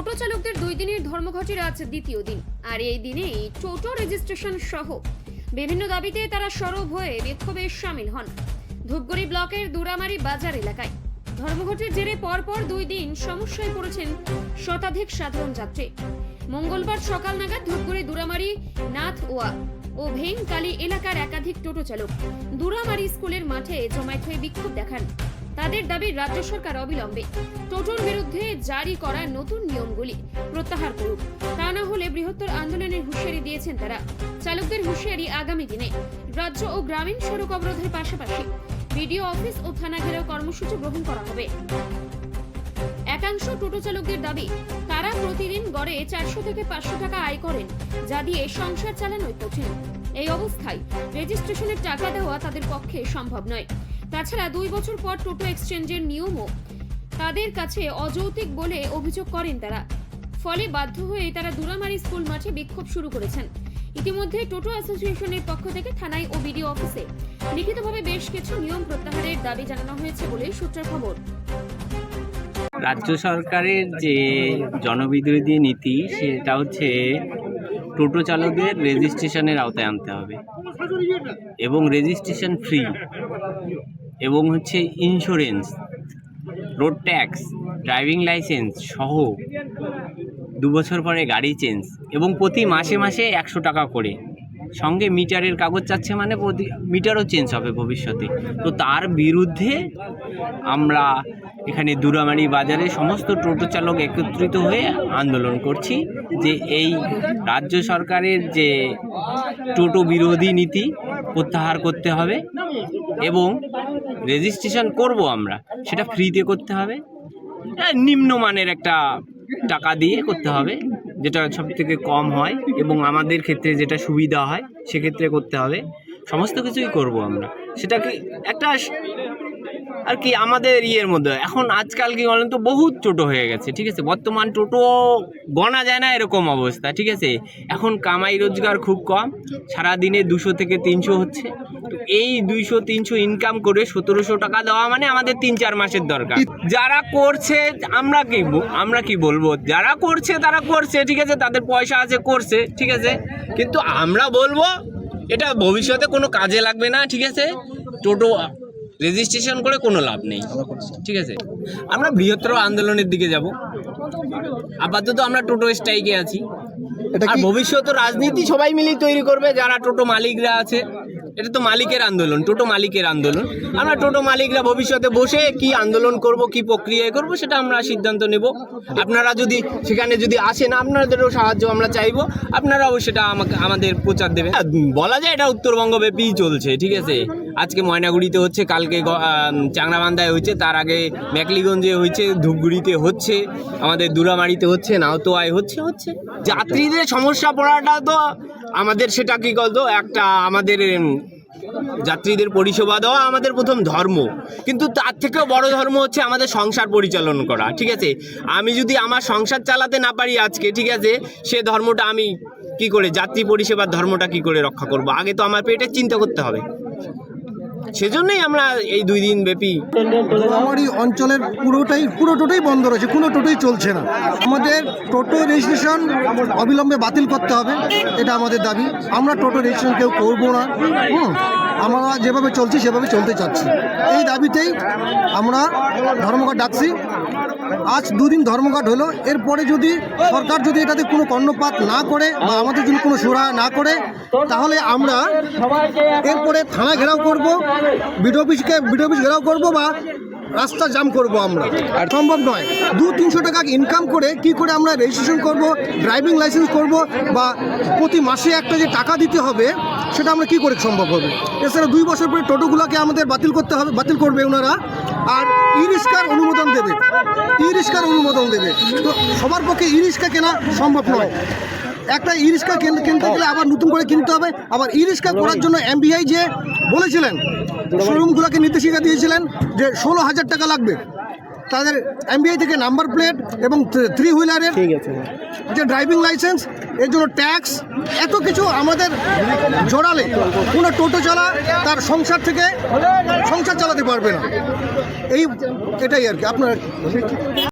টোটো চালকদের দুই দিনের ধর্মঘটের আজ দ্বিতীয় দিন। আর এই দিনেই টোটো রেজিস্ট্রেশন সহ বিভিন্ন দাবিতে তারা সরব হয়ে বিক্ষোভে সামিল হন। ধূপগুড়ি ব্লকের দুরামারি বাজার এলাকায়। ধর্মঘটের জেরে পরপর দুই দিন সমস্যায় পড়েছেন শতাধিক সাধারণ যাত্রী। মঙ্গলবার সকাল নাগাদ ধূপগুড়ি দুরামারি নাথ ওয়া ও ভেংকালী এলাকার একাধিক টোটো চালক দুরামারি স্কুলের মাঠে জমায়েত হয়ে বিক্ষোভ দেখান। তাদের দাবি রাজ্য সরকার অবিলম্বে। টোটোর বিরুদ্ধে জারি করা নতুন নিয়মগুলি প্রত্যাহার করুক। তা না হলে বৃহত্তর আন্দোলনের হুঁশিয়ারি দিয়েছেন তারা। চালকদের হুঁশিয়ারি আগামী দিনে। রাজ্য ও গ্রামীণ সড়ক অবরোধের পাশাপাশি বিডিও অফিস ও থানা ঘেরাও কর্মসূচি গ্রহণ করা হবে। একাংশ টোটো চালকদের দাবি, তারা প্রতিদিন গড়ে চারশো থেকে পাঁচশো টাকা আয় করেন, যা দিয়ে সংসার চালানোই কঠিন। এই অবস্থায় রেজিস্ট্রেশনের টাকা দেওয়া তাদের পক্ষে সম্ভব নয়। তাছাড়া দুই বছর পর টোটো এক্সচেঞ্জের নিয়মও তাদের কাছে অযৌক্তিক বলে অভিযোগ করেন তারা। ফলে বাধ্য হয়ে তারা দুরামারি স্কুল মাঠে বিক্ষোভ শুরু করেছেন। ইতিমধ্যে টোটো অ্যাসোসিয়েশনের পক্ষ থেকে থানায় ও বিডিও অফিসে লিখিতভাবে বেশ কিছু নিয়ম প্রত্যাহারের দাবি জানানো হয়েছে বলে সূত্রের খবর। রাজ্য সরকারের যে জনবিরোধী নীতি, সেটা হচ্ছে টোটো চালকদের রেজিস্ট্রেশনের আওতায় আনতে হবে। এবং রেজিস্ট্রেশন ফ্রি। এবং হচ্ছে insurance road tax driving licence সহ দু বছর পরে গাড়ি চেঞ্জ এবং প্রতি মাসে মাসে একশো টাকা করে। সঙ্গে মিটারের কাগজ চাচ্ছে মানে প্রতি, মিটারও চেঞ্জ হবে ভবিষ্যতে। তো তার বিরুদ্ধে আমরা এখানে দুরামারি বাজারে সমস্ত টোটো চালক একত্রিত হয়ে আন্দোলন করছি যে এই রাজ্য সরকারের যে টোটো বিরোধী নীতি প্রত্যাহার করতে হবে এবং রেজিস্ট্রেশন করব আমরা সেটা ফ্রিতে করতে হবে। হ্যাঁ, নিম্নমানের একটা টাকা দিয়ে করতে হবে যেটা সব থেকে কম হয় এবং আমাদের ক্ষেত্রে যেটা সুবিধা হয় সেক্ষেত্রে করতে হবে। সমস্ত কিছুই করব আমরা। সেটা কি একটা আর কি আমাদের ইয়ের মধ্যে। এখন আজকাল কি বলেন তো, বহুত টোটো হয়ে গেছে, ঠিক আছে? বর্তমান টোটো গণা যায় না এরকম অবস্থা, ঠিক আছে? এখন কামাই রোজগার খুব কম, সারাদিনে দুশো থেকে তিনশো হচ্ছে। এই দুইশো, তিনশো ইনকাম করে সতেরোশো টাকা দেওয়া মানে আমাদের তিন চার মাসের দরকার। যারা করছে, আমরা কি আমরা কি বলব? যারা করছে, তারা করছে, ঠিক আছে? তাদের পয়সা আছে, করছে, ঠিক আছে? কিন্তু আমরা বলব এটা ভবিষ্যতে কোনো কাজে লাগবে না ঠিক আছে? টোটো রেজিস্ট্রেশন করে কোনো লাভ নেই ঠিক আছে? আমরা বৃহত্তর আন্দোলনের দিকে যাব। আপাতত আমরা টোটো স্ট্রাইকে আছি। এটা আর ভবিষ্যৎ রাজনীতি সবাই মিলেই তৈরি করবে যারা টোটো মালিকরা আছে। এটা তো মালিকের আন্দোলন টোটো মালিকের আন্দোলন। আমরা টোটো মালিকরা ভবিষ্যতে বসে কি আন্দোলন করব কি প্রক্রিয়ায় করব সেটা আমরা সিদ্ধান্ত নেব। আপনারা যদি সেখানে যদি আসেন আপনাদেরও সাহায্য আমরা চাইব। আপনারাও সেটা আমাকে আমাদের প্রচার হ্যাঁ, বলা যায় এটা উত্তরবঙ্গ ব্যাপী চলছে ঠিক আছে? আজকে ময়নাগুড়িতে হচ্ছে, কালকে চাংরাবান্ধায় হয়েছে, তার আগে মেকলিগঞ্জে হয়েছে, ধূপগুড়িতে হচ্ছে, আমাদের দুরামারিতে হচ্ছে, নাওতোয়ায় হচ্ছে হচ্ছে। যাত্রীদের সমস্যা পড়াটা তো আমাদের সেটা কী বলতো, একটা আমাদের যাত্রীদের পরিষেবা দেওয়া আমাদের প্রথম ধর্ম। কিন্তু তার থেকেও বড় ধর্ম হচ্ছে আমাদের সংসার পরিচালন করা, ঠিক আছে? আমি যদি আমার সংসার চালাতে না পারি আজকে, ঠিক আছে, সে ধর্মটা আমি কি করে, যাত্রী পরিষেবার ধর্মটা কি করে রক্ষা করব? আগে তো আমার পেটের চিন্তা করতে হবে। সেজন্যই আমরা এই দুই দিন ব্যাপী আমারই অঞ্চলের পুরোটাই পুরো টোটোই বন্ধ রয়েছে কোনো টোটোই চলছে না। আমাদের টোটো রেজিস্ট্রেশন অবিলম্বে বাতিল করতে হবে, এটা আমাদের দাবি। আমরা টোটো রেজিস্ট্রেশন কেউ করব না, হুম। আমরা যেভাবে চলছি, সেভাবে চলতে চাচ্ছি। এই দাবিতেই আমরা ধর্মঘট ডাকছি। আজ দুদিন ধর্মঘট হলো। এরপরে যদি সরকার যদি এটাতে কোনো কর্ণপাত না করে বা আমাদের যদি কোনো সুরা না করে, তাহলে আমরা এরপরে থানা ঘেরাও করব, বিডিও অফিসকে বিডিও অফিস ঘেরাও করব বা রাস্তা জাম করব আমরা। আর সম্ভব নয়। দু তিনশো টাকা ইনকাম করে কি করে আমরা রেজিস্ট্রেশন করব ড্রাইভিং লাইসেন্স করব বা প্রতি মাসে একটা যে টাকা দিতে হবে, সেটা আমরা কি করে সম্ভব হবে? এছাড়া দুই বছর পরে টোটোগুলোকে আমাদের বাতিল করতে হবে, বাতিল করবে ওনারা। আর ই রিক্সার অনুমোদন দেবে। ই রিক্সার অনুমোদন দেবে। তো সবার পক্ষে ই রিক্সা কেনা সম্ভব নয়। একটা ই রিক্সা কিনতে কিনতে গেলে আবার নতুন করে কিনতে হবে। আবার ই রিক্সা করার জন্য এমবিআই যে বলেছিলেন শোরুমগুলোকে নির্দেশিকা দিয়েছিলেন যে ষোলো হাজার টাকা লাগবে। তাদের এমবিআই থেকে নাম্বার প্লেট এবং থ্রি হুইলারের যে ড্রাইভিং লাইসেন্স এর জন্য ট্যাক্স এত কিছু আমাদের জোড়ালে। কোনো টোটো চালা তার সংসার থেকে সংসার চালাতে পারবে না। এই এটাই আর কি। আপনার